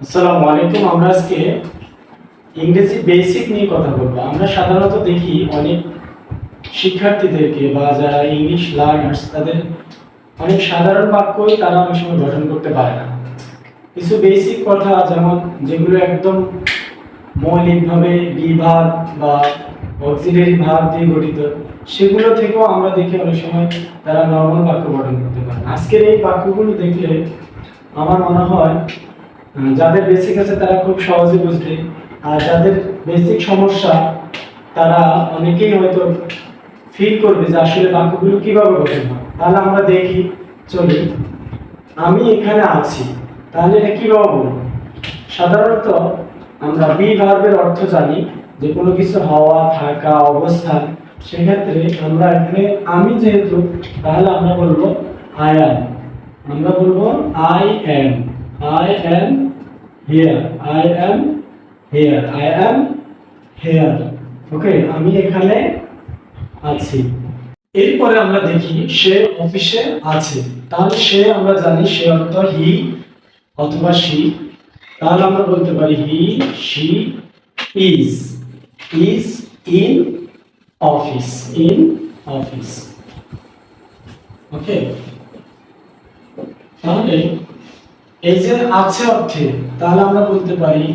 আসসালামু আলাইকুম। আমরা আজকে ইংরেজি বেসিক নিয়ে কথা বলব। আমরা সাধারণত দেখি অনেক শিক্ষার্থীদেরকে বা যারা ইংলিশ লার্নার্স তাদের অনেক সাধারণ বাক্যই তারা অনেক সময় গঠন করতে পারে না। কিছু বেসিক কথা যেমন যেগুলো একদম মৌলিকভাবে বিভাগ বা অক্সিলারি ভাব দিয়ে গঠিত, সেগুলো থেকেও আমরা দেখি অনেক সময় তারা নর্মাল বাক্য গঠন করতে পারে আজকের এই বাক্যগুলো দেখলে আমার মনে হয় যাদের বেসিক আছে তারা খুব সহজে বুঝবে। আর যাদের বেসিক সমস্যা, তারা অনেকেই হয়তো ফিল করবে যে আসলে বাক্যগুলো কীভাবে গঠন হয়। তাহলে আমরা দেখি, চলি। আমি এখানে আছি, তাহলে এটা কীভাবে বলব? সাধারণত আমরা বি ভার্বের অর্থ জানি যে কোনো কিছু হওয়া, থাকা অবস্থান সেক্ষেত্রে আমরা এখানে আমি যেহেতু, তাহলে আমরা বলব আই অ্যাম আমরা বলব I am I am here I am here I am here okay আমি এখানে আছি। এরপরে আমরা দেখি সে অফিসে আছে। তাহলে সে আমরা জানি সে অর্থ হি অথবা সি তাহলে আমরা বলতে পারি he she is is in office in office okay তাহলে এই যে আছে অর্থে, তাহলে আমরা বলতে পারি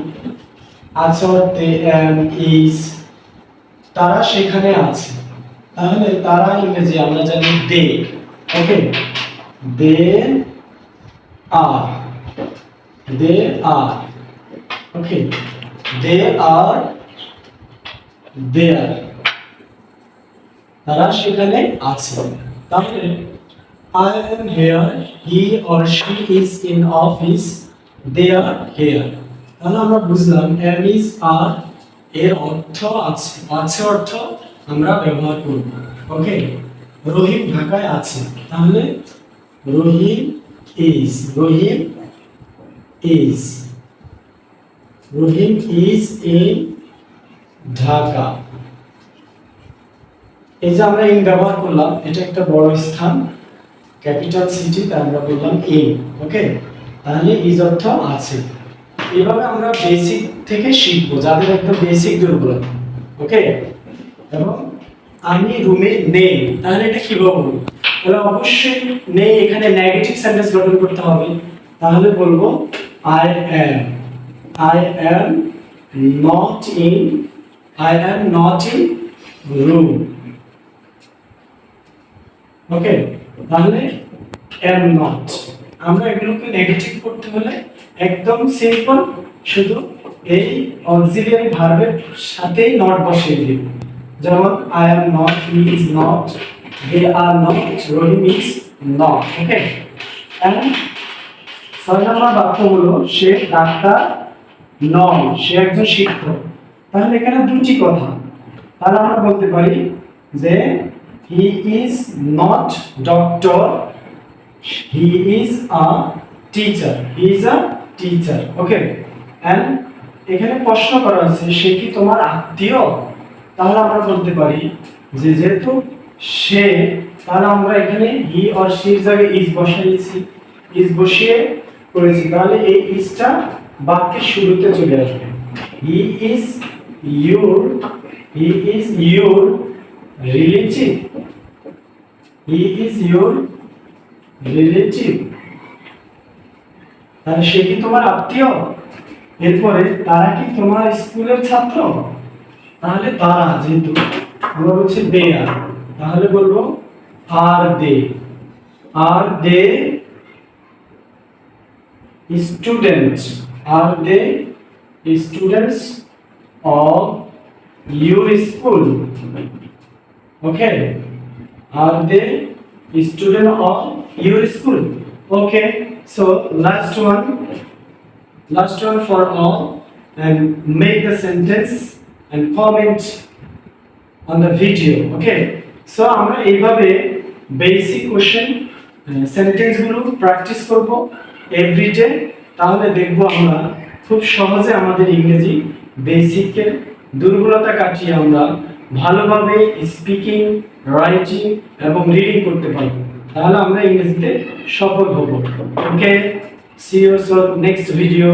আছে অর্থে এম ইজ তারা সেখানে আছে। তাহলে তারা ইংরেজি আমরা জানি দে ওকে দে আর দে আর ওকে দে আর দেয়ার তারা সেখানে আছে। তাহলে I am here, he or she is in office, they are here. তাহলে আমরা বুঝলাম am is are এর অর্থ আছে আছে অর্থ আমরা ব্যবহার করব। ওকে রহিম ঢাকায় আছে। তাহলে Rahim is Rahim is Rahim is in Dhaka. এই যে আমরা ইন ব্যবহার করলাম এটা একটা বড় স্থান। ক্যাপিটাল সিটি তাই আমরা বললাম ইন ওকে তাহলে ইজ অর্থ আছে। এভাবে আমরা বেসিক থেকে শিখব, যাদের একটা বেসিক দুর্বলতা ওকে এবং আমি রুমে নেই, তাহলে এটা কি বলব? তাহলে অবশ্যই নেই, এখানে নেগেটিভ সেন্টেন্স গঠন করতে হবে। তাহলে বলব I am I am not in I am not in room okay তাহলে এম নট আমরা এগুলোকে নেগেটিভ করতে হলে একদম সিম্পল শুধু এই অক্সিলিয়ারি ভার্বের সাথেই নট বসিয়ে দিব যেমন I am not he is not they are not Rahim is not okay ছয় নম্বর বাক্য হলো, সে ডাক্তার নয়, সে একজন শিক্ষক তাহলে এখানে দুটি কথা। তাহলে আমরা বলতে পারি যে he is not doctor he is a teacher he is a teacher okay and এখানে প্রশ্ন করা হয়েছে, সে কি তোমার আত্মীয়? তাহলে আমরা বলতে পারি যে যেহেতু সে, তাহলে আমরা এখানে হি অর শির জায়গায় ইজ বসাইছি ইজ বসিয়ে করেছি। তাহলে এই ইজটা বাক্যের শুরুতে চলে আসবে। He is your he is your relative he is your relative তাহলে সে কি তোমার আত্মীয়? এরপরে তারা কি তোমার স্কুলের ছাত্র? তাহলে তারা যেহেতু, আমরা বলছি দে আর তাহলে বলব are they are they student are they students of your school Okay. Are they student of your school? Okay. So last one, last one for all, and make the sentence and comment on the video. Okay. So আমরা এইভাবে basic question সেন্টেন্সগুলো practice করব everyday তাহলে দেখব আমরা খুব সহজে আমাদের ইংরেজি বেসিকের দুর্বলতা কাটিয়ে আমরা ভালোভাবে স্পিকিং রাইটিং এবং রিডিং করতে পারব। তাহলে আমরা ইংরেজিতে সফল হব। Okay see you next video